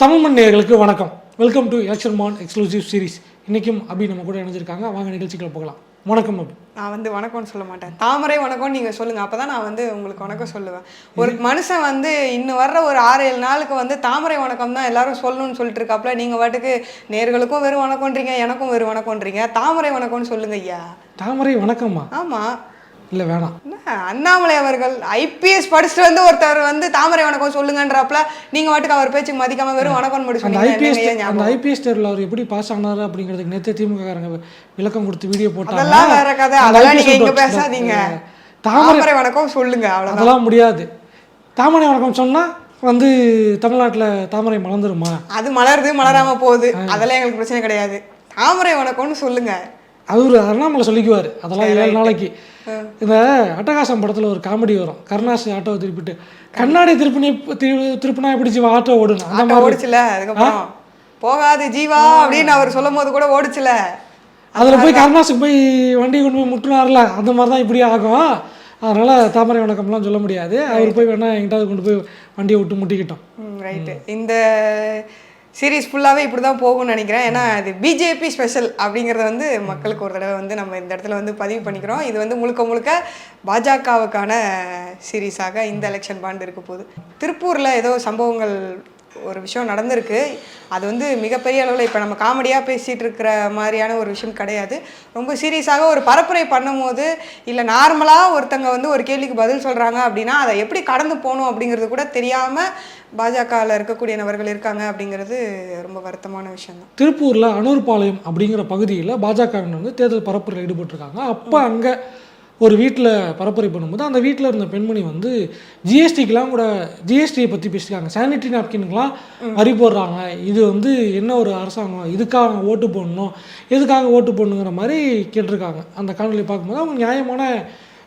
தமிழ் மண் நேயர்களுக்கு வணக்கம் welcome to Mann exclusive series இன்னைக்கும் அபி நம்ம கூட இணைஞ்சிருக்காங்க. வாங்க நிகழ்ச்சிக்குள்ள போகலாம். வணக்கம் அபி. நான் வந்து வணக்கம்னு சொல்ல மாட்டேன். தாமரை வணக்கம்னு நீங்கள் சொல்லுங்கள் அப்போ தான் நான் வந்து உங்களுக்கு வணக்கம் சொல்லுவேன். ஒரு மனுஷன் வந்து இன்னும் வர்ற ஒரு ஆறு ஏழு நாளுக்கு வந்து தாமரை வணக்கம் தான் எல்லாரும் சொல்லணும்னு சொல்லிட்டு இருக்காப்புல நீங்கள் வாட்டுக்கு நேர்களுக்கும் வெறும் வணக்கம்ன்றீங்க எனக்கும் வெறும் வணக்கம்ன்றீங்க. தாமரை வணக்கம்னு சொல்லுங்க ஐயா. தாமரை வணக்கம்மா? ஆமாம் இல்லை வேணாம். அண்ணாமலை அவர்கள் ஐபிஎஸ் படிச்சுட்டு வந்து ஒருத்தர் வந்து தாமரை வணக்கம் சொல்லுங்கன்றப்பல நீங்கள் வாட்டுக்கு அவர் பேச்சுக்கு மதிக்காம வெறும் வணக்கம் மட்டும் சொன்னீங்க அந்த? ஐபிஎஸ் தேர்வில் அவர் எப்படி பாஸ் ஆனாரு அப்படிங்கிறதுக்கு நேற்று திமுக காரங்க விளக்கம் கொடுத்து வீடியோ போட்டாங்க. அதெல்லாம் வேற கதை. அதெல்லாம் நீங்க இங்க பேசாதீங்க. தாமரை வணக்கம் சொல்லுங்க அதெல்லாம் முடியாது. தாமரை வணக்கம் சொன்னா வந்து தமிழ்நாட்டுல தாமரை மலர்ந்துருமா? அது மலருது மலராம போகுது. அதெல்லாம் எங்களுக்கு பிரச்சனை கிடையாது. தாமரை வணக்கம்னு சொல்லுங்க. அவரு அண்ணாமலை சொல்லிக்குவார். அதெல்லாம் ஏழு நாளைக்கு. இந்த அட்டகாசம் படத்துல ஒரு காமெடி வரும். கருணாசி ஆட்டோவை திருப்பிட்டு கண்ணாடி திருப்பினி திரு- திருப்பினா பிடிச்சி ஆட்டோ ஓடணும் அந்த மாதிரி. ஓடிச்சுல அதுக்கப்புறம். போகாது ஜீவா அப்படின்னு அவர் சொல்லும் போது கூட ஓடிச்சுல. அதில் போய் கருணாசுக்கு போய் வண்டி கொண்டு போய் முட்டுனார்ல அந்த மாதிரி தான் இப்படி ஆகும். அதனால் தாமரை வணக்கம்லாம் சொல்ல முடியாது. அவர் போய் வேணா எங்கிட்டாவது கொண்டு போய் வண்டியை விட்டு முட்டிக்கிட்டோம். ரைட்டு இந்த சீரீஸ் ஃபுல்லாகவே இப்படி தான் போகும்னு நினைக்கிறேன். ஏன்னா இது பிஜேபி ஸ்பெஷல் அப்படிங்கிறத வந்து மக்களுக்கு ஒரு தடவை வந்து நம்ம இந்த இடத்துல வந்து பதிவு பண்ணிக்கிறோம். இது வந்து முழுக்க முழுக்க பாஜகவுக்கான சீரீஸாக இந்த எலெக்ஷன் பாண்டு இருக்க போகுது. திருப்பூரில் ஏதோ சம்பவங்கள் ஒரு விஷயம் நடந்திருக்கு. அது வந்து மிகப்பெரிய அளவில் இப்போ நம்ம காமெடியாக பேசிகிட்டு இருக்கிற மாதிரியான ஒரு விஷயம் கிடையாது. ரொம்ப சீரியஸாக ஒரு பரப்புரை பண்ணும்போது இல்லை நார்மலாக ஒருத்தங்க வந்து ஒரு கேள்விக்கு பதில் சொல்கிறாங்க அப்படின்னா அதை எப்படி கடந்து போகணும் அப்படிங்கிறது கூட தெரியாமல் பாஜகவில் இருக்கக்கூடிய நபர்கள் இருக்காங்க அப்படிங்கிறது ரொம்ப வருத்தமான விஷயம் தான் திருப்பூரில் அனூர்பாளையம் அப்படிங்கிற பகுதியில் பாஜகவினர் வந்து தேர்தல் பரப்புரையில் ஈடுபட்டிருக்காங்க. அப்போ அங்கே ஒரு வீட்டில் பரப்புரை பண்ணும்போது அந்த வீட்டில் இருந்த பெண்மணி வந்து ஜிஎஸ்டிக்கெலாம் கூட ஜிஎஸ்டியை பற்றி பேசியிருக்காங்க சானிட்டரி நாப்கின்கெலாம் வரி போடுறாங்க. இது வந்து என்ன ஒரு அரசாங்கம்? இதுக்காக நாங்கள் ஓட்டு போடணும். எதுக்காக ஓட்டு போடணுங்கிற மாதிரி கேட்டிருக்காங்க. அந்த காணொலி பார்க்கும்போது அவங்க நியாயமான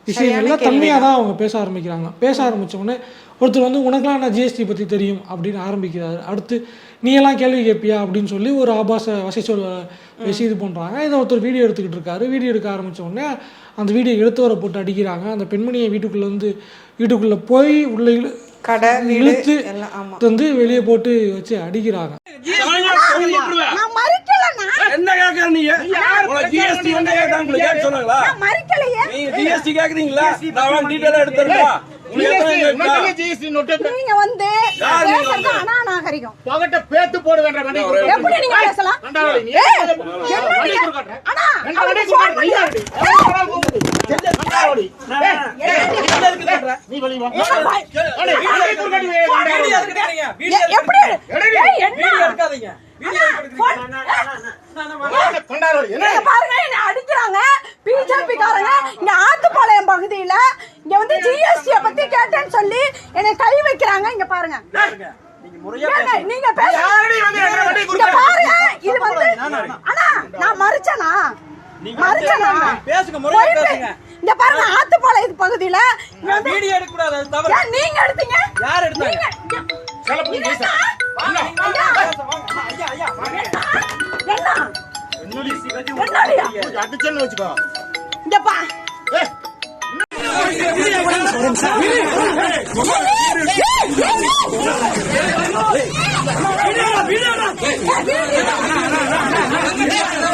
விஷயங்கள்ல தன்மையாக தான் அவங்க பேச ஆரம்பிக்கிறாங்க. பேச ஆரம்பிச்ச உடனே ஒருத்தர் வந்து உனக்கெல்லாம் நான் ஜிஎஸ்டி பற்றி தெரியும் அப்படின்னு ஆரம்பிக்கிறாரு. அடுத்து நீ எல்லாம் கேள்வி கேட்பியா அப்படின்னு சொல்லி ஒரு ஆபாச வசை சொல் பேசி இது பண்ணுறாங்க இதை ஒருத்தர் வீடியோ எடுத்துக்கிட்டு இருக்காரு. வீடியோ எடுக்க ஆரம்பிச்ச உடனே அந்த வீடியோ எடுத்து வர போட்டு அடிக்கிறாங்க. அந்த பெண்மணியை வீட்டுக்குள்ளே வந்து வீட்டுக்குள்ளே போய் உள்ள இழு கடை இழுத்து வந்து வெளியே போட்டு வச்சு அடிக்கிறாங்க. என்ன கேக்குற நீங்க? உனக்கு ஜிஎஸ்டி என்ன கேட்டாங்க சொன்னாங்களா? நீங்க ஜிஎஸ்டி கேக்குறீங்களா? நான் வேணா டீடைலா நீங்க வந்து? அநாநாகரிகம் பகட்ட பேத்து போடு வேண்டாம் வண்டி கொடுக்க. எப்படி நீங்க பேசலாம்? நீ ஏய், என்ன என்ன வண்டி நீங்க- கொடுக்கற? அண்ணா, ரெண்டு அவருக்கு வண்டி phone கொடுக்கற. நீ யாரு? ரெண்டாவது. ஏய், நீ வெளிய வா. என்ன பா- அடே, வண்டி கொடுக்கற நீ ரெண்டாவது. எ- எப்படி ஏய், என்ன phone- கொண்டாடு. என்ன இங்க பாருங்க என்ன அடிக்கிறாங்க பிஜேபி காரங்க இங்க ஆத்துப்பாளையம் பகுதியில இங்க வந்து ஜிஎஸ்டி பத்தி கேட்டேன்னு சொல்லி என்னை கை வைக்கிறாங்க இங்க பாருங்க ஏங்க, நீங்க பேச யாரடி வந்து என்ன வண்டி இங்க கொடுக்கற? பாருங்க இது வந்து அண்ணா நான் மறிச்சனா மறிச்சனா பேசுங்க, முறையா பேசுங்க. இங்க பாருங்க பகுதியில வீடியோ எடுக்க கூடாது அது தவறு நீங்க எடுத்தீங்க யார் எடுத்தாங்க? நீங்க-. என்ன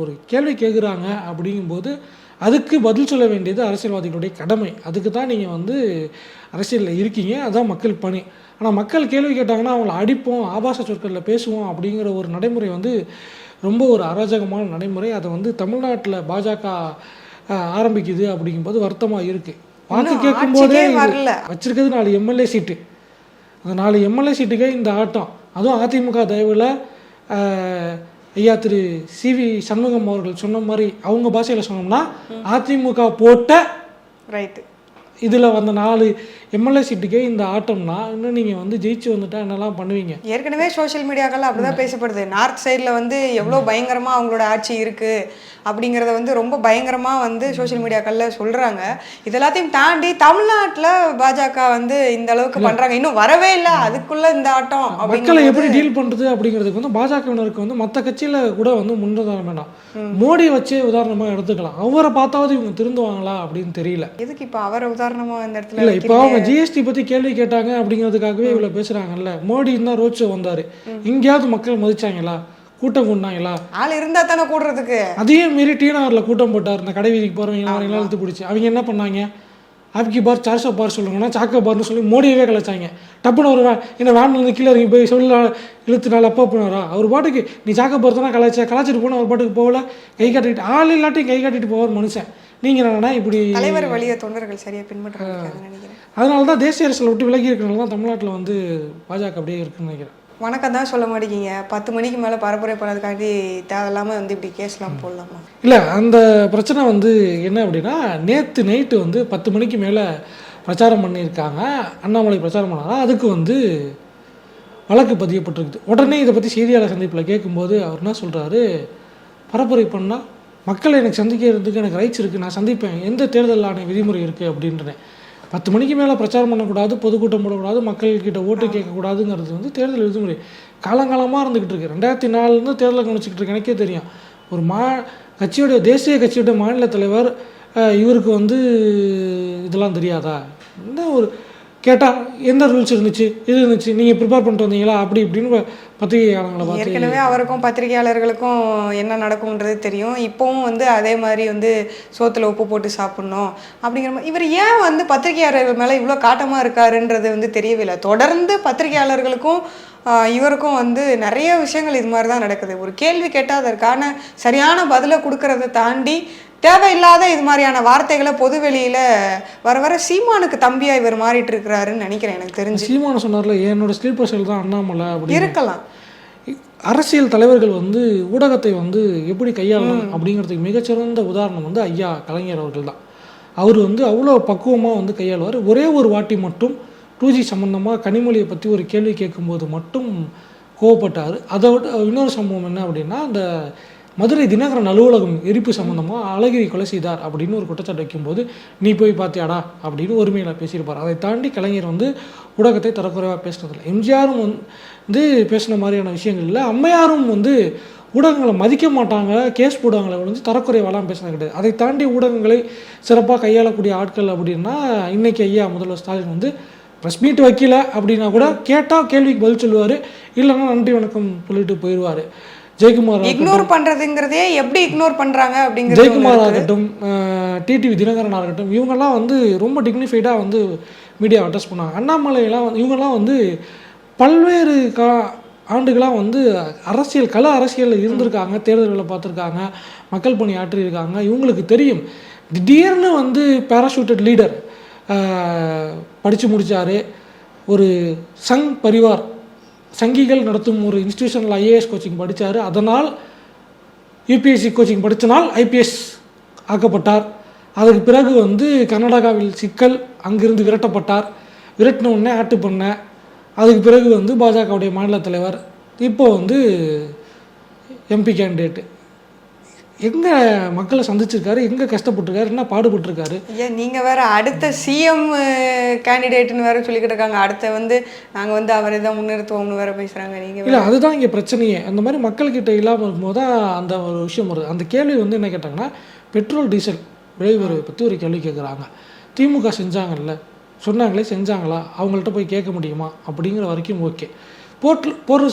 ஒரு கேள்வி கேட்குறாங்க அப்படிங்கும்போது அதுக்கு பதில் சொல்ல வேண்டியது அரசியல்வாதிகளுடைய கடமை. அதுக்கு தான் நீங்கள் வந்து அரசியலில் இருக்கீங்க. அதான் மக்கள் பணி. ஆனால் மக்கள் கேள்வி கேட்டாங்கன்னா அவங்கள அடிப்போம் ஆபாச சொற்களில் பேசுவோம் அப்படிங்கிற ஒரு நடைமுறை வந்து ரொம்ப ஒரு அராஜகமான நடைமுறை. அதை வந்து தமிழ்நாட்டில் பாஜக ஆரம்பிக்குது அப்படிங்கும்போது வருத்தமாக இருக்குது வாக்கு இன்னும் கேட்கும்போதே. வச்சிருக்கிறது நாலு எம்எல்ஏ சீட்டு. அந்த நாலு எம்எல்ஏ சீட்டுக்கே இந்த ஆட்டம். அதுவும் அதிமுக தயவில் ஐயா திரு சி வி சண்முகம் அவர்கள் சொன்ன மாதிரி அவங்க பாஷையில் சொன்னோம்னா அதிமுக போட்ட ரைட்டு இதில் வந்த நாலு எம்எல்ஏ சீட்டுக்கே இந்த ஆட்டம்னா இன்னும் நீங்கள் வந்து ஜெயிச்சு வந்துட்டா என்னெல்லாம் பண்ணுவீங்க? ஏற்கனவே சோஷியல் மீடியாக்கள்ல அப்படிதான் பேசப்படுது. நார்த் சைடில் வந்து எவ்வளோ பயங்கரமா அவங்களோட ஆட்சி இருக்கு அப்படிங்கிறத வந்து ரொம்ப பயங்கரமா வந்து சோஷியல் மீடியாக்கள்ல சொல்றாங்க. இது எல்லாத்தையும் தாண்டி தமிழ்நாட்டுல பாஜக வந்து இந்த அளவுக்கு பண்றாங்க. இன்னும் வரவே இல்லை. அதுக்குள்ள இந்த ஆட்டம் மக்களை எப்படி டீல் பண்ணுறது அப்படிங்கிறதுக்கு வந்து பாஜகவினருக்கு வந்து மற்ற கட்சியில் கூட வந்து முன்னுதாரணம் வேண்டாம் மோடி வச்சே உதாரணமாக எடுத்துக்கலாம். அவரை பார்த்தாவது இவங்க திருந்துவாங்களா அப்படின்னு தெரியல. எதுக்கு இப்போ அவரை உதாரணமா இந்த இடத்துல இல்லை இப்போ? அவங்க ஜிஎஸ்டி பற்றி கேள்வி கேட்டாங்க அப்படிங்கிறதுக்காகவே இவ்வளோ பேசுகிறாங்கல்ல மோடி தான் ரோட் ஷோ வந்தார்? எங்கேயாவது மக்கள் மதிச்சாங்களா? கூட்டம் கொண்டாங்களா ஆள் இருந்தா தானே கூடுறதுக்கு. அதையும் மீறி டிஎன்ஆரில் கூட்டம் போட்டார். இந்த கடை வீதிக்கு போகிறவங்க அவங்களாம் இழுத்து பிடிச்சி. அவங்க என்ன பண்ணாங்க? ஆப்கி பார் சார்ஷோ பார் சொல்லுங்கன்னா சாக்கோ பார்னு சொல்லி மோடியவே கலைச்சாங்க. டப்புன்னு ஒரு என்ன வேன்ல இருந்து கீழே இறங்கி போய் சொல்ல இழுத்து நாள் அப்பா போனாரா? அவர் பாட்டுக்கு நீ சாக்கோ பார் தானே கலாச்சா கலாச்சிட்டு போனால் அவர் பாட்டுக்கு போகல? கை காட்டிட்டு ஆள் இல்லாட்டியும் கை காட்டிட்டு போவார் மனுஷன். நீங்கள் என்னன்னா இப்படி தலைவர் வழிய தொண்டர்கள் சரியா பின்பற்றாங்க நினைக்கிறேன். அதனால தான் தேசிய அரசியலை விட்டு விலகி இருக்கிறனால தான் தமிழ்நாட்டில் வந்து பாஜக அப்படியே இருக்குன்னு நினைக்கிறேன். வணக்கம் தான் சொல்ல மாட்டேங்கிங்க. பத்து மணிக்கு மேலே பரப்புரை பண்ணதுக்காண்டி தேவையில்லாமல் வந்து இப்படி கேஸ்லாம் போடலாமா? இல்லை அந்த பிரச்சனை வந்து என்ன அப்படின்னா நேற்று நைட்டு வந்து பத்து மணிக்கு மேலே பிரச்சாரம் பண்ணியிருக்காங்க. அண்ணாமலை பிரச்சாரம் பண்ணாரா அதுக்கு வந்து வழக்கு பதியப்பட்டிருக்குது. உடனே இதை பற்றி செய்தியாளர் சந்திப்பில் கேட்கும்போது அவர் என்ன சொல்கிறாரு பரப்புரை பண்ணால் மக்கள் எனக்கு சந்திக்கிறதுக்கு எனக்கு ரைட்ஸ் இருக்குது நான் சந்திப்பேன். எந்த தேர்தல் ஆணைய விதிமுறை இருக்குது அப்படின்றேன். பத்து மணிக்கு மேலே பிரச்சாரம் பண்ணக்கூடாது பொதுக்கூட்டம் போடக்கூடாது மக்கள்கிட்ட ஓட்டு கேட்கக்கூடாதுங்கிறது வந்து தேர்தல் விதிமுறை. காலங்காலமாக இருந்துக்கிட்டு இருக்கு. ரெண்டாயிரத்தி நாலுலேருந்து தேர்தலை கவனிச்சிக்கிட்டு இருக்கு எனக்கே தெரியும். ஒரு மா கட்சியோட தேசிய கட்சியோட மாநில தலைவர் இவருக்கு வந்து இதெல்லாம் தெரியாதா? என்ன ஒரு கேட்டால் எந்த ரூல்ஸ் இருந்துச்சு? இது இருந்துச்சு. நீங்கள் ப்ரிப்பேர் பண்ணிட்டு வந்தீங்களா? அப்படி இப்படின்னு பத்திரிகையாளர்களை பார்த்து ஏற்கனவே அவருக்கும் பத்திரிகையாளர்களுக்கும் என்ன நடக்கும்ன்றது தெரியும். இப்போவும் வந்து அதே மாதிரி வந்து சோத்துல உப்பு போட்டு சாப்பிடணும் அப்படிங்கிற மாதிரி. இவர் ஏன் வந்து பத்திரிகையாளர்கள் மேலே இவ்வளோ காட்டமாக இருக்காருன்றது வந்து தெரியவில்லை. தொடர்ந்து பத்திரிகையாளர்களுக்கும் இவருக்கும் வந்து நிறைய விஷயங்கள் இது மாதிரி தான் நடக்குது. ஒரு கேள்வி கேட்டால் அதற்கான சரியான பதிலை கொடுக்கறத தாண்டி தேவையில்லாத இது மாதிரியான வார்த்தைகளை பொது வெளியில வர வர சீமானுக்கு தம்பியா இவர் மாறிட்டு இருக்கிறாருன்னு நினைக்கிறேன் எனக்கு தெரிஞ்சு. சீமான சொன்னார்ல என்னோட ஸ்லீப்பர் செல் தான் அண்ணாமலை அப்படின்னு. இருக்கலாம். அரசியல் தலைவர்கள் வந்து ஊடகத்தை வந்து எப்படி கையாளணும் அப்படிங்கிறதுக்கு மிகச்சிறந்த உதாரணம் வந்து ஐயா கலைஞர் அவர்கள் தான். அவர் வந்து அவ்வளோ பக்குவமாக வந்து கையாளுவார். ஒரே ஒரு வாட்டி மட்டும் டூ ஜி சம்மந்தமாக கனிமொழியை பற்றி ஒரு கேள்வி கேட்கும்போது மட்டும் கோவப்பட்டார். அதை விட இன்னொரு சம்பவம் என்ன அப்படின்னா அந்த மதுரை தினகரன் அலுவலகம் எரிப்பு சம்மந்தமாக அழகிரி கொலை செய்தார் அப்படின்னு ஒரு குற்றச்சாட்டு வைக்கும்போது நீ போய் பார்த்தியாடா? அப்படின்னு ஒருமையில் பேசியிருப்பார். அதை தாண்டி கலைஞர் வந்து ஊடகத்தை தரக்குறைவாக பேசினதில்லை. எம்ஜிஆரும் வந்து பேசின மாதிரியான விஷயங்கள் இல்லை. அம்மையாரும் வந்து ஊடகங்களை மதிக்க மாட்டாங்க கேஸ் போடுவாங்களே ஒழிஞ்சு தரக்குறைவாலாம் பேசினது கிடையாது. அதை தாண்டி ஊடகங்களை சிறப்பாக கையாளக்கூடிய ஆட்கள் அப்படின்னா இன்னைக்கு ஐயா முதல்வர் ஸ்டாலின் வந்து ப்ரெஸ் மீட் வைக்கல அப்படின்னா கூட கேட்டால் கேள்விக்கு பதில் சொல்லுவார் இல்லைன்னா நன்றி வணக்கம் சொல்லிட்டு போயிடுவார் ஜெயக்குமார் இக்னோர் பண்றதுங்கிறதே எப்படி இக்னோர் பண்றாங்க அப்படிங்கிறது ஜெயக்குமார் ஆகட்டும் டிடிவி தினகரன் ஆகட்டும் இவங்கெல்லாம் வந்து ரொம்ப டிக்னிஃபைடாக வந்து மீடியா அட்ரஸ் பண்ணாங்க. அண்ணாமலையெல்லாம் வந்து இவங்கெல்லாம் வந்து பல்வேறு கா ஆண்டுகளாக வந்து அரசியல் கள அரசியலில் இருந்திருக்காங்க தேர்தல்களை பார்த்துருக்காங்க மக்கள் பணி ஆற்றியிருக்காங்க. இவங்களுக்கு தெரியும் திடீர்னு வந்து பேராஷூட்டட் லீடர் படித்து முடித்தார் ஒரு சங் பரிவார் சங்கிகள் நடத்தும் ஒரு இன்ஸ்டியூஷனில் ஐஏஎஸ் கோச்சிங் படித்தார் அதனால் யூபிஎஸ்சி கோச்சிங் படித்தனால் ஐபிஎஸ் ஆக்கப்பட்டார். அதுக்கு பிறகு வந்து கர்நாடகாவில் சிக்கல் அங்கிருந்து விரட்டப்பட்டார். விரட்டின உடனே ஆட்டு பண்ண. அதுக்கு பிறகு வந்து பாஜகவுடைய மாநில தலைவர். இப்போ வந்து எம்பி கேண்டிடேட்டு எங்கே மக்களை சந்திச்சிருக்காரு? எங்கே கஷ்டப்பட்டிருக்காரு? என்ன பாடுபட்டிருக்காரு? ஏன் நீங்க வேற அடுத்த சிஎம் கேண்டிடேட்னு வேற சொல்லிக்கிட்டு இருக்காங்க. அடுத்த வந்து நாங்க வந்து அவரை தான் முன்னிறுத்துவோம்னு வேற பேசுறாங்க. நீங்க வேற. இல்லை அதுதான் இங்கே பிரச்சனையே. அந்த மாதிரி மக்கள்கிட்ட இல்லாமல் இருக்கும்போது தான் அந்த ஒரு விஷயம் வருது. அந்த கேள்வி வந்து என்ன கேட்டாங்கன்னா பெட்ரோல் டீசல் விலை உயர்வை பற்றி ஒரு கேள்வி கேட்குறாங்க திமுக செஞ்சாங்கல்ல? சொன்னாங்களே செஞ்சாங்களா? அவங்கள்ட்ட போய் கேட்க முடியுமா? அப்படிங்கிற வரைக்கும் ஓகே. போட்டு போடுற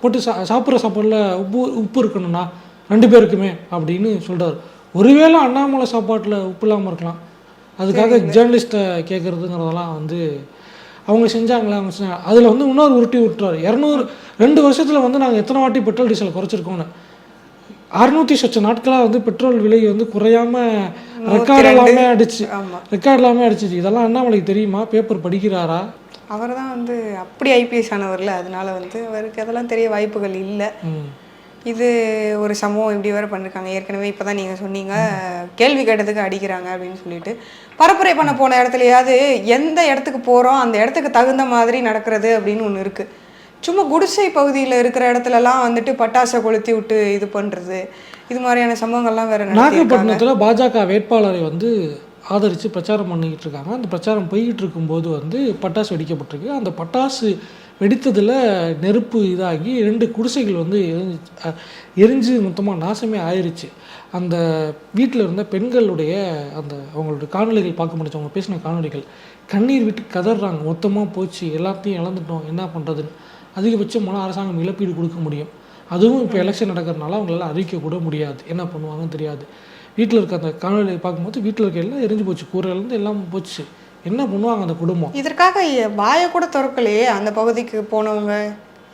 போட்டு சா சாப்பிட்ற சாப்பாடில் உப்பு உப்பு இருக்கணும்னா ரெண்டு பேருக்குமே அப்படின்னு சொல்கிறார் ஒருவேளை அண்ணாமலை சாப்பாட்டில் உப்பு இல்லாமல் இருக்கலாம். அதுக்காக ஜேர்னலிஸ்ட்டை கேட்குறதுங்கிறதெல்லாம் வந்து அவங்க செஞ்சாங்களா அவங்க செஞ்சாங்க அதில் வந்து இன்னொரு உருட்டி விட்டுறாரு. இரநூறு ரெண்டு வருஷத்தில் வந்து நாங்கள் எத்தனை வாட்டி பெட்ரோல் டீசல் குறைச்சிருக்கோன்னு அறுநூத்தி சொச்ச நாட்களாக வந்து பெட்ரோல் விலை வந்து குறையாம ரெக்கார்ட் எல்லாமே அடிச்சு ஆமா. ரெக்கார்ட் எல்லாமே அடிச்சிச்சு இதெல்லாம் அண்ணாமலைக்கு தெரியுமா? பேப்பர் படிக்கிறாரா? அவர் தான் வந்து அப்படி ஐபிஎஸ் ஆனவர்ல. அதனால வந்து அவருக்கு அதெல்லாம் தெரிய வாய்ப்புகள் இல்லை. இது ஒரு சம்பவம் இப்படி வேற பண்ணிருக்காங்க. ஏற்கனவே இப்போ தான் நீங்கள் சொன்னீங்க கேள்வி கேட்டதுக்கு அடிக்கிறாங்க அப்படின்னு சொல்லிட்டு. பரப்புரை பண்ண போன இடத்துலயாவது எந்த இடத்துக்கு போகிறோம் அந்த இடத்துக்கு தகுந்த மாதிரி நடக்கிறது அப்படின்னு ஒன்று இருக்குது சும்மா குடிசை பகுதியில் இருக்கிற இடத்துலலாம் வந்துட்டு பட்டாசை கொளுத்தி விட்டு இது பண்ணுறது இது மாதிரியான சம்பவங்கள்லாம் வேற நாகப்பட்டினத்தில் பாஜக வேட்பாளரை வந்து ஆதரித்து பிரச்சாரம் பண்ணிக்கிட்டு இருக்காங்க. அந்த பிரச்சாரம் போய்கிட்டு இருக்கும்போது வந்து பட்டாசு வெடிக்கப்பட்டிருக்கு. அந்த பட்டாசு வெடித்ததில் நெருப்பு இதாகி ரெண்டு குடிசைகள் வந்து எரிஞ்சு எரிஞ்சு மொத்தமாக நாசமே ஆயிடுச்சு அந்த வீட்டில் இருந்த பெண்களுடைய அந்த அவங்களுடைய காணொளிகள் பார்க்க முடிஞ்சு அவங்க பேசின காணொளிகள் கண்ணீர் விட்டு கதறாங்க. மொத்தமாக போச்சு. எல்லாத்தையும் இழந்துட்டோம். என்ன பண்ணுறதுன்னு அதிகபட்சமான அரசாங்கம் இழப்பீடு கொடுக்க முடியும். அதுவும் இப்போ எலெக்ஷன் நடக்கிறதுனால அவங்களால அறிவிக்க கூட முடியாது. என்ன பண்ணுவாங்கன்னு தெரியாது. வீட்டில் இருக்க அந்த காணொலியை பார்க்கும்போது வீட்டில் இருக்க எல்லாம் எரிஞ்சு போச்சு. கூரையிலேருந்து எல்லாம் போச்சு. என்ன பண்ணுவாங்க அந்த குடும்பம்? இதற்காக வாயை கூட திறக்கலையே அந்த பகுதிக்கு போனவங்க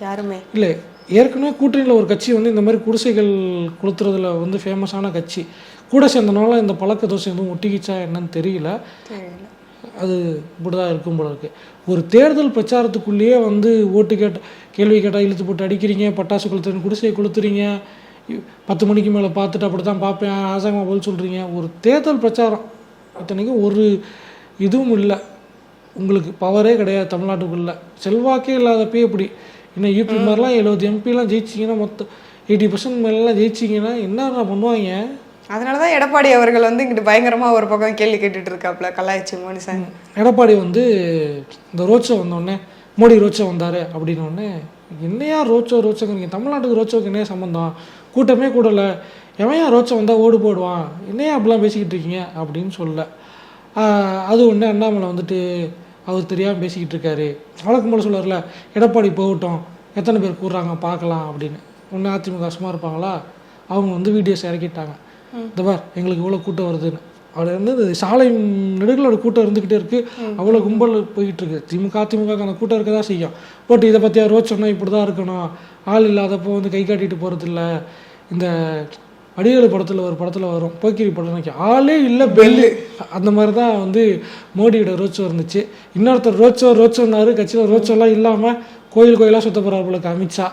யாருமே? இல்லை ஏற்கனவே கூட்டணியில் ஒரு கட்சி வந்து இந்த மாதிரி குடிசைகள் கொளுத்துறதுல வந்து ஃபேமஸான கட்சி. கூட சேர்ந்தனால இந்த பழக்க தோசை எதுவும் ஒட்டிக்கிச்சா என்னன்னு தெரியல. அது இப்படி தான் இருக்கும் போல இருக்கு. ஒரு தேர்தல் பிரச்சாரத்துக்குள்ளேயே வந்து ஓட்டு கேட்ட கேள்வி கேட்டால் இழுத்து போட்டு அடிக்கிறீங்க பட்டாசு கொளுத்துறீங்க குடிசையை கொளுத்துறீங்க பத்து மணிக்கு மேலே பார்த்துட்டு அப்படி தான் பார்ப்பேன் ஆசாங்கமாக பதில் சொல்கிறீங்க ஒரு தேர்தல் பிரச்சாரம் இத்தனைக்கும் ஒரு இதுவும் இல்லை உங்களுக்கு பவரே கிடையாது தமிழ்நாட்டுக்குள்ளே. செல்வாக்கே இல்லாதப்பே இப்படி இன்னும் யூபி மாதிரிலாம் எழுபது எம்பிலாம் ஜெயிச்சிங்கன்னா மொத்தம் எயிட்டி பர்சன்ட் மேலாம் ஜெயிச்சிங்கன்னா என்ன பண்ணுவாங்க? அதனால தான் எடப்பாடி அவர்கள் வந்து இங்கிட்டு பயங்கரமா ஒரு பக்கம் கேள்வி கேட்டுட்டு இருக்காப்ல கலாய்ச்சி மனுஷன் எடப்பாடி வந்து இந்த ரோட்ஷோ வந்தோடனே மோடி ரோட்ஷோ வந்தார் அப்படின்னோடனே என்னையா ரோட்ஷோ ரோட்சோங்கிறீங்க தமிழ்நாட்டுக்கு ரோட்சோக்கு என்ன சம்மந்தம் கூட்டமே கூடலை. எவன் ரோட்சோ வந்தால் ஓடு போடுவான்? என்னையா அப்படிலாம் பேசிக்கிட்டு இருக்கீங்க அப்படின்னு சொல்ல ஆஹ் அது ஒன்று அண்ணாமலை வந்துட்டு அவர் தெரியாமல் பேசிக்கிட்டு இருக்காரு. வழக்கம் போல சொல்லுவார்ல எடப்பாடி போகட்டும் எத்தனை பேர் கூடுறாங்க பார்க்கலாம் அப்படின்னு. ஒன்று அதிமுக சும்மா இருப்பாங்களா? அவங்க வந்து வீடியோஸ் இறக்கிட்டாங்க. இந்த பார் எங்களுக்கு இவ்வளோ கூட்டம் வருதுன்னு. அவர் வந்து சாலை நெடுகளோட கூட்டம் இருந்துக்கிட்டே இருக்கு. அவ்வளோ கும்பல் போயிட்டு இருக்கு. திமுக அதிமுக அந்த கூட்டம் இருக்க தான் செய்யும். போட்டு இதை பற்றி ரோட் சொன்னால் இப்படி தான் இருக்கணும். ஆள் இல்லாதப்போ வந்து கை காட்டிட்டு போகிறது இல்ல இந்த வடிவேலு படத்தில் ஒரு படத்தில் வரும். போக்கிரி படம் நினைக்க ஆளே இல்லை பெல்லு. அந்த மாதிரி தான் வந்து மோடியோட ரோட் ஷோ இருந்துச்சு. இன்னொருத்தர் ரோட் ஷோ ரோட் ஷோன்னாரு கட்சியில் ரோட் ஷோலாம் இல்லாமல் கோயில் கோயிலாக சுத்த போகிறார் போல அமித்ஷா.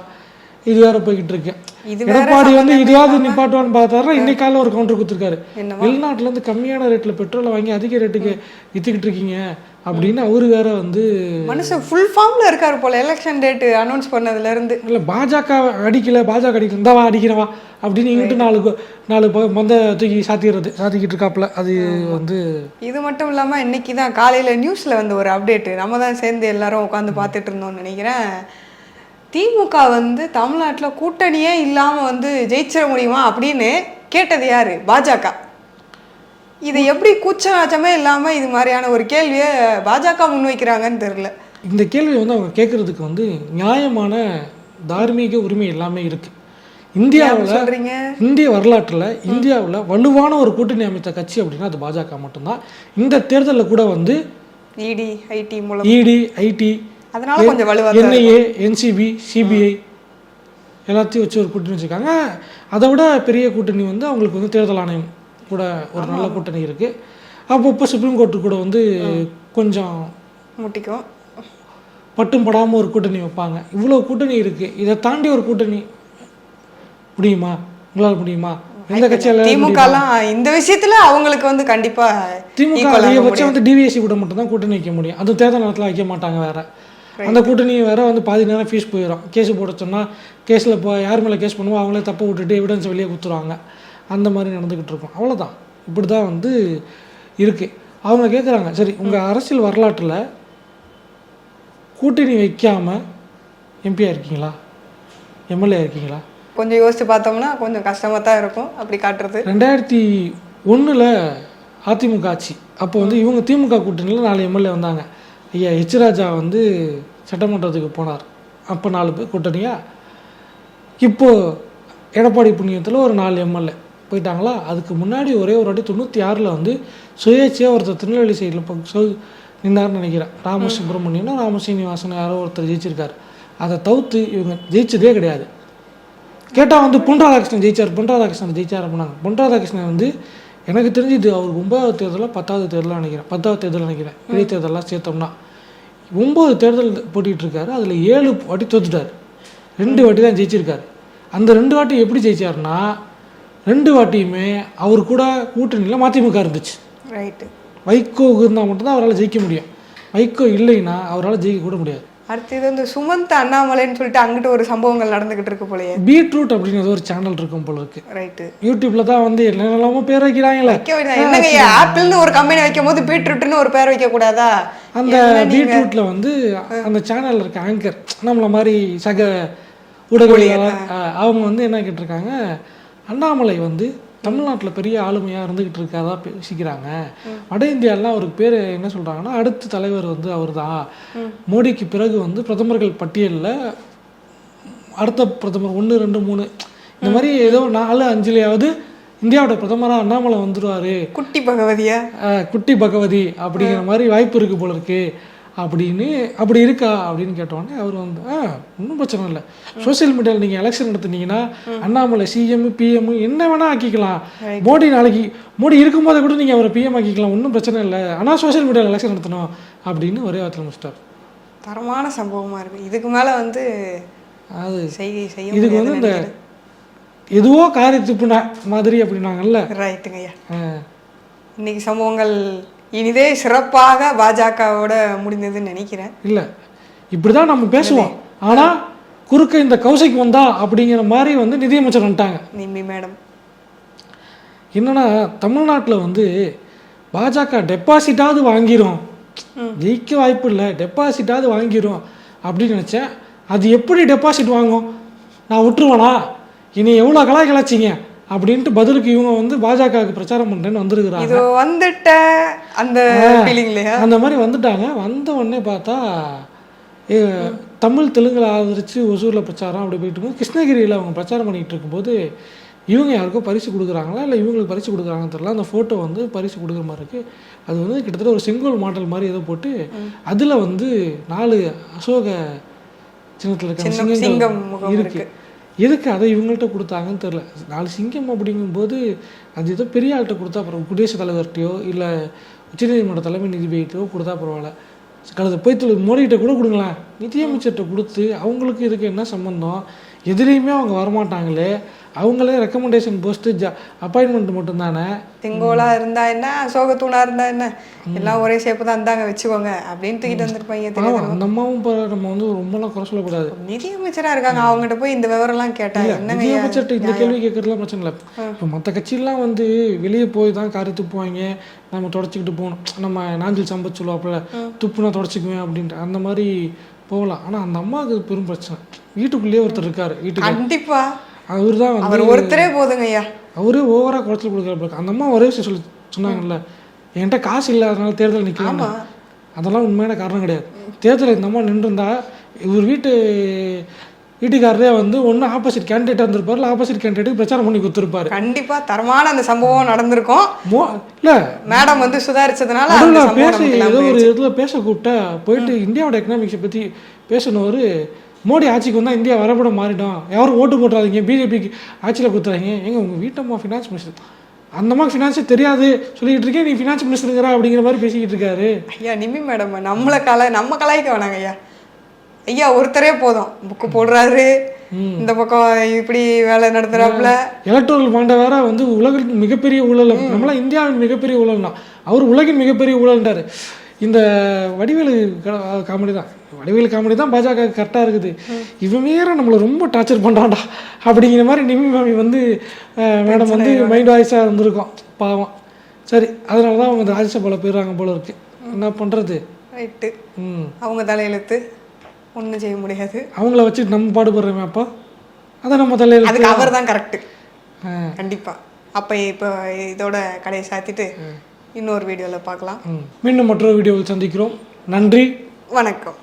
இது வேற போய்கிட்டு இருக்கு. இது வேற எடப்பாடி வந்து இல்லாம- நிப்பாட்டுவான்னு பார்த்தாரு இன்னைக்கு காலைல ஒரு கவுண்டர் கொடுத்துருக்காரு? வெளிநாட்டுல இருந்து கம்மியான ரேட்ல பெட்ரோலை வாங்கி அதிக ரேட்டுக்கு வித்துக்கிட்டு இருக்கீங்க. அப்படின்னு அவரு வேற வந்து மனுஷன் ஃபுல் ஃபார்ம்ல இருக்காரு போல. எலெக்ஷன் டேட் அனௌன்ஸ் பண்ணதுல இருந்து இல்ல பாஜக அடிக்கல பாஜக அடிக்கல. இந்தவா அடிக்கிறவா அப்படின்னு இங்கிட்டு நாலு நாலு மொந்த தூக்கி சாத்திடுறது சாத்திக்கிட்டு இருக்காப்புல. அது வந்து இது மட்டும் இல்லாம இன்னைக்கு தான் காலையில நியூஸ்ல வந்த ஒரு அப்டேட் நம்ம தான் சேர்ந்து எல்லாரும் உட்காந்து பார்த்துட்டு இருந்தோம்னு நினைக்கிறேன். திமுக வந்து தமிழ்நாட்டுல கூட்டணியே இல்லாம வந்து ஜெயிச்சிட முடியுமா அப்படின்னு கேட்டது யாரு? பாஜக. இதை எப்படி கூச்சநாச்சமே இல்லாம இது மாதிரியான ஒரு கேள்வியை பாஜக முன்வைக்கிறாங்கன்னு தெரியல. இந்த கேள்வி வந்து அவங்க கேட்கறதுக்கு வந்து நியாயமான தார்மீக உரிமை எல்லாமே இருக்கு. இந்தியாவில் இந்திய வரலாற்றில் இந்தியாவில் வலுவான ஒரு கூட்டணி அமைத்த கட்சி அப்படின்னா அது பாஜக மட்டும்தான். இந்த தேர்தலில் கூட வந்து இடி ஐடி மூலம். இடி ஐடி அதனால கொஞ்சம் வலுவா தான் என்ஐஏ என்சிபி சிபிஐ எல்லாத்தையும் வச்சு ஒரு கூட்டணி வச்சுருக்காங்க. அதை விட பெரிய கூட்டணி வந்து அவங்களுக்கு வந்து தேர்தல் ஆணையம் கூட ஒரு நல்ல கூட்டணி இருக்குது அப்போ இப்போ சுப்ரீம் கோர்ட்டு கூட வந்து கொஞ்சம் முட்டிக்கும். பட்டும் படாமல் ஒரு கூட்டணி வைப்பாங்க. இவ்வளோ கூட்டணி இருக்குது இதை தாண்டி ஒரு கூட்டணி முடியுமா? உங்களால் முடியுமா? எந்த கட்சியால திமுக எல்லாம் இந்த விஷயத்துல அவங்களுக்கு வந்து கண்டிப்பா திமுக அதிகபட்சம். வந்து டிவிஎஸ்சி கூட மட்டும்தான் கூட்டணி வைக்க முடியும். அது தேர்தல் நேரத்தில் வைக்க மாட்டாங்க வேற. அந்த கூட்டணி வேற வந்து பாதி நேரம் ஃபீஸ் போயிடும் கேஸ் போட சொன்னால் கேஸில் இப்போ யார் மேலே கேஸ் பண்ணுவோம் அவங்களே தப்பை விட்டுட்டு எவிடன்ஸ் வெளியே குத்துருவாங்க அந்த மாதிரி நடந்துக்கிட்டு இருக்கும். அவ்வளோதான் இப்படி தான் வந்து இருக்குது அவங்க கேட்குறாங்க சரி உங்கள் அரசியல் வரலாற்றில் கூட்டணி வைக்காம எம்பியாக இருக்கீங்களா? எம்எல்ஏ இருக்கீங்களா? கொஞ்சம் யோசிச்சு பார்த்தோம்னா கொஞ்சம் கஷ்டமா தான் இருக்கும் அப்படி காட்டுறது. ரெண்டாயிரத்தி ஒண்ணுல அதிமுக ஆட்சி அப்போ வந்து இவங்க திமுக கூட்டணியில் நாலு எம்எல்ஏ வந்தாங்க. ஐயா எச் ராஜா வந்து சட்டமன்றத்துக்கு போனார். அப்போ நாலு பேர் கூட்டணியா? இப்போ எடப்பாடி புண்ணியத்தில் ஒரு நாலு எம்எல்ஏ போயிட்டாங்களா? அதுக்கு முன்னாடி ஒரே ஒரு வாட்டி தொண்ணூற்றி ஆறில் வந்து சுயேட்சையாக ஒருத்தர் திருநெல்வேலி சைடில் இப்போ சொ நின்னார்னு நினைக்கிறேன். ராம சுப்பிரமணியனும் ராம சீனிவாசன் யாரோ ஒருத்தர் ஜெயிச்சிருக்காரு. அதை தவிர்த்து இவங்க ஜெயிச்சதே கிடையாது. கேட்டால் வந்து பொன் ராதாகிருஷ்ணன் ஜெயிச்சார் பொன் ராதாகிருஷ்ணன் ஜெயிச்சார் அப்படின்னாங்க. பொன் ராதாகிருஷ்ணன் வந்து எனக்கு தெரிஞ்சு இது அவர் ஒன்பதாவது தேர்தலில் பத்தாவது தேர்தலாக நினைக்கிறேன். பத்தாவது தேர்தல் நினைக்கிறேன். இடைத்தேர்தலாம் சேர்த்தோம்னா. ஒம்பது தேர்தல் போட்டிட்டு இருக்காரு அதில் ஏழு வாட்டி தோத்துட்டார். ரெண்டு வாட்டி தான் ஜெயிச்சிருக்காரு. அந்த ரெண்டு வாட்டி எப்படி ஜெயிச்சாருன்னா ரெண்டு வாட்டியுமே அவர் கூட கூட்டணியில் மதிமுக இருந்துச்சு. ரைட்டு வைகோ இருந்தால் மட்டும்தான் அவரால் ஜெயிக்க முடியும். வைகோ இல்லைன்னா அவரால் ஜெயிக்க கூட முடியாது. அடுத்து இது வந்து சுமந்த் அண்ணாமலைன்னு சொல்லிட்டு அங்கிட்டு ஒரு சம்பவங்கள் நடந்துகிட்டு இருக்கு போலயே. பீட்ரூட் அப்படிங்கிறது ஒரு சேனல் இருக்கும் போல இருக்கு. ரைட்டு யூடியூப்ல தான் வந்து என்னென்னலாமோ பேர் வைக்கிறாங்களே. என்னங்க ஆப்பிள்னு ஒரு கம்பெனி வைக்கும் போது பீட்ரூட்னு ஒரு பேர் வைக்க கூடாதா அந்த பீட்ரூட்ல வந்து அந்த சேனல்ல இருக்க ஆங்கர் நம்மள மாதிரி சக ஊடகவியலாளர் அஹ், அவங்க வந்து என்ன கேட்டிருக்காங்க? அண்ணாமலை வந்து தமிழ்நாட்டில் பெரிய ஆளுமையாக இருந்துகிட்டு இருக்காதா பேசிக்கிறாங்க வட இந்தியாலாம் அவருக்கு பேர் என்ன சொல்கிறாங்கன்னா அடுத்த தலைவர் வந்து அவர் தான் மோடிக்கு பிறகு வந்து பிரதமர்கள் பட்டியலில் அடுத்த பிரதமர் ஒன்று ரெண்டு மூணு. இந்த மாதிரி ஏதோ நாலு அஞ்சுலையாவது இந்தியாவோட பிரதமராக அண்ணாமலை வந்துடுவார் குட்டி பகவதியா? குட்டி பகவதி அப்படிங்கிற மாதிரி வாய்ப்பு இருக்கு போல இருக்கு. அப்படின்னு அப்படி இருக்கா அப்படின்னு கேட்டோடனே அவர் வந்து ஆ ஒன்றும் பிரச்சனை இல்லை. சோஷியல் மீடியாவில் நீங்கள் எலெக்ஷன் நடத்துனீங்கன்னா அண்ணாமலை சிஎம் பிஎம் என்ன வேணா ஆக்கிக்கலாம். மோடி நாளைக்கு மோடி இருக்கும்போது கூட நீங்கள் அவரை பிஎம் ஆக்கிக்கலாம். ஒன்றும் பிரச்சனை இல்லை. ஆனால் சோஷியல் மீடியாவில் எலெக்ஷன் நடத்தணும் அப்படின்னு ஒரே வார்த்தை முடிச்சிட்டார். தரமான சம்பவமா இருக்கு. இதுக்கு மேல வந்து அது செய்கை செய்ய இதுக்கு வந்து இந்த எதுவோ காரி துப்புன மாதிரி அப்படின்னாங்கல்ல. ரைட்டுங்க ஐயா. ஆ, இன்னைக்கு சம்பவங்கள் இனிதே சிறப்பாக பாஜகவோட முடிந்ததுன்னு நினைக்கிறேன். இல்லை இப்படி தான் நம்ம பேசுவோம். ஆனால் குறுக்க இந்த கௌசிக் வந்தா அப்படிங்கிற மாதிரி வந்து நிதியமைச்சர் வந்துட்டாங்க. நிம்மி மேடம். என்னன்னா தமிழ்நாட்டில் வந்து பாஜக டெபாசிட்டாவது வாங்கிரும். ஜெயிக்க வாய்ப்பு இல்லை டெபாசிட்டாவது வாங்கிரும் அப்படின்னு நினச்சேன். அது எப்படி டெபாசிட் வாங்கும்? நான் விட்டுருவேனா? இனி எவ்வளோ கலாய் கலாச்சிங்க அப்படின்ட்டு பதிலுக்கு இவங்க வந்து பாஜகவுக்கு பிரச்சாரம் பண்ணுறேன்னு வந்திருக்கிறாங்க. இது வந்துட்ட அந்த அந்த மாதிரி வந்துட்டாங்க. வந்த உடனே பார்த்தா தமிழ் தெலுங்குல ஆதரித்து ஒசூரில் பிரச்சாரம் அப்படி போயிட்டு இருக்கும்போது கிருஷ்ணகிரியில் அவங்க பிரச்சாரம் பண்ணிகிட்டு இருக்கும்போது இவங்க யாருக்கோ பரிசு கொடுக்குறாங்களா? இல்லை இவங்களுக்கு பரிசு கொடுக்குறாங்கன்னு தெரியல. அந்த ஃபோட்டோ வந்து பரிசு கொடுக்குற மாதிரி இருக்குது அது வந்து கிட்டத்தட்ட ஒரு செங்கோல் மாடல் மாதிரி ஏதோ போட்டு அதில் வந்து நாலு அசோக சின்னத்தில் இருக்க சிங்கம் முகம் இருக்கு. எதுக்கு அதை இவங்கள்ட்ட கொடுத்தாங்கன்னு தெரில நாலு சிங்கம் அப்படிங்கும்போது அது ஏதோ பெரிய ஆள்கிட்ட கொடுத்தா அப்புறம் குடியரசுத் தலைவர்கிட்டயோ இல்லை உச்சநீதிமன்ற தலைமை நீதிபதிகிட்டயோ கொடுத்தா பரவாயில்ல. கழுத போய் மோடிகிட்ட கூட கொடுங்களேன். நிதியமைச்சர்கிட்ட கொடுத்து அவங்களுக்கு இதுக்கு என்ன சம்மந்தம் எதுலேயுமே அவங்க வரமாட்டாங்களே. அவங்களே ரெக்கமெண்டேஷன் போஸ்ட்டு ஜ அப்பாயின்மெண்ட் மட்டும்தானே? செங்கோலா இருந்தா என்ன? அசோகத்தூணா இருந்தா என்ன? எல்லாம் ஒரே ஷேப்பு தான் இருந்தாங்க வச்சுக்கோங்க. அப்படின்னு தூக்கிட்டு வந்திருப்பாங்க தெரியாது அந்த அம்மாவும் இப்போ நம்ம வந்து ரொம்பலாம் குறை சொல்லக்கூடாது. நிதியமைச்சரா இருக்காங்க. அவங்ககிட்ட போய் இந்த விவரம்லாம் கேட்டா என்னங்க நிதியமைச்சர்கிட்ட இந்த கேள்வி கேட்கறதுலாம் பிரச்சனை இல்லை. இப்போ மற்ற கட்சியெல்லாம் வந்து வெளியே போய் தான் காரி துப்புவாங்க. நம்ம தொடச்சிக்கிட்டு போகணும். நம்ம நாஞ்சில் சம்பத் சொல்லுவாப்புல துப்புனா தொடச்சிக்குவேன் அப்படின்ட்டு. அந்த மாதிரி போகலாம். ஆனால் அந்த அம்மாவுக்கு பெரும் பிரச்சனை. வீட்டுக்குள்ளேயே ஒருத்தர் இருக்காரு வீட்டுக்கு. கண்டிப்பா. அவர் தான் அவர் ஒருத்தரே போதுங்க ஐயா. அவரே ஓவராக குறைச்சல் கொடுக்குறாரு அந்த அம்மா ஒரே விஷயம் சொல்லி சொன்னாங்கல்ல என்கிட்ட காசு இல்லை அதனால தேர்தல் நிற்கலாம் அதெல்லாம் உண்மையான காரணம் கிடையாது. தேர்தலில் இந்த அம்மா நின்றுருந்தா இவர் வீட்டு வீட்டுக்காரரே வந்து ஒன்று ஆப்போசிட் கேண்டிடேட் வந்திருப்பார் இல்லை ஆப்போசிட் கேண்டிடேட்டுக்கு பிரச்சாரம் பண்ணி கொடுத்துருப்பாரு. கண்டிப்பா தரமான அந்த சம்பவம் நடந்திருக்கும். மோ இல்லை. மேடம் வந்து சுதாரிச்சதுனால பேச ஏதோ ஒரு. இதில் பேச கூப்பிட்டா போயிட்டு இந்தியாவோட எக்கனாமிக்ஸை பற்றி பேசினவர் மோடி ஆட்சிக்கு வந்தால் இந்தியா வரப்பட மாறிடும். யாரும் ஓட்டு போட்டுறாதீங்க. பிஜேபிக்கு ஆட்சியில் கொடுத்துறாங்க எங்க உங்கள் வீட்டம்மா ஃபினான்ஸ் மினிஸ்டர் அந்தம்மா ஃபினான்ஸே தெரியாது. சொல்லிட்டு இருக்கேன். நீ ஃபினான்ஸ் மினிஸ்டருங்கிற அப்படிங்கிற மாதிரி பேசிக்கிட்டு இருக்காரு. ஐயா நிம்மி மேடம். நம்மளை கலை நம்ம கலாய்க்க வேணாங்க ஐயா. ஐயா ஒருத்தரே போதும். புக்கு போடுறாரு. இந்த பக்கம் இப்படி வேலை நடத்துறாப்புல. எலக்ட்ரல் பாண்டை வேற வந்து உலகின் மிகப்பெரிய ஊழல். நம்மளாம் இந்தியாவின் மிகப்பெரிய ஊழல்னா. அவர் உலகின் மிகப்பெரிய ஊழல்ன்றாரு. இந்த வடிவேலு காமெடி தான். வடிவேலு காமெடி தான் பாஜக கரெக்டாக இருக்குது. இவன் வேற நம்மளை ரொம்ப டார்ச்சர் பண்ணுறான்டா அப்படிங்கிற மாதிரி நிமி மாமி வந்து மேடம் வந்து மைண்ட் வாய்ஸாக இருந்திருக்கோம். பாவம். சரி அதனால தான் அவங்க ராஜ்யசபாவில் போயிடுறாங்க போல இருக்கு. என்ன பண்ணுறது ரைட்டு ம். அவங்க தலையெழுத்து ஒன்றும் செய்ய முடியாது. அவங்கள வச்சு நம்ம பாடுபடுறோமே அப்போ? அதை நம்ம தலையில் அதுக்கு அவர் தான் கரெக்டு கண்டிப்பா. அப்போ இப்போ இதோட கடையை சாத்திட்டு இன்னொரு வீடியோவில் பார்க்கலாம். மீண்டும் மற்றொரு வீடியோவில் சந்திக்கிறோம். நன்றி. வணக்கம்.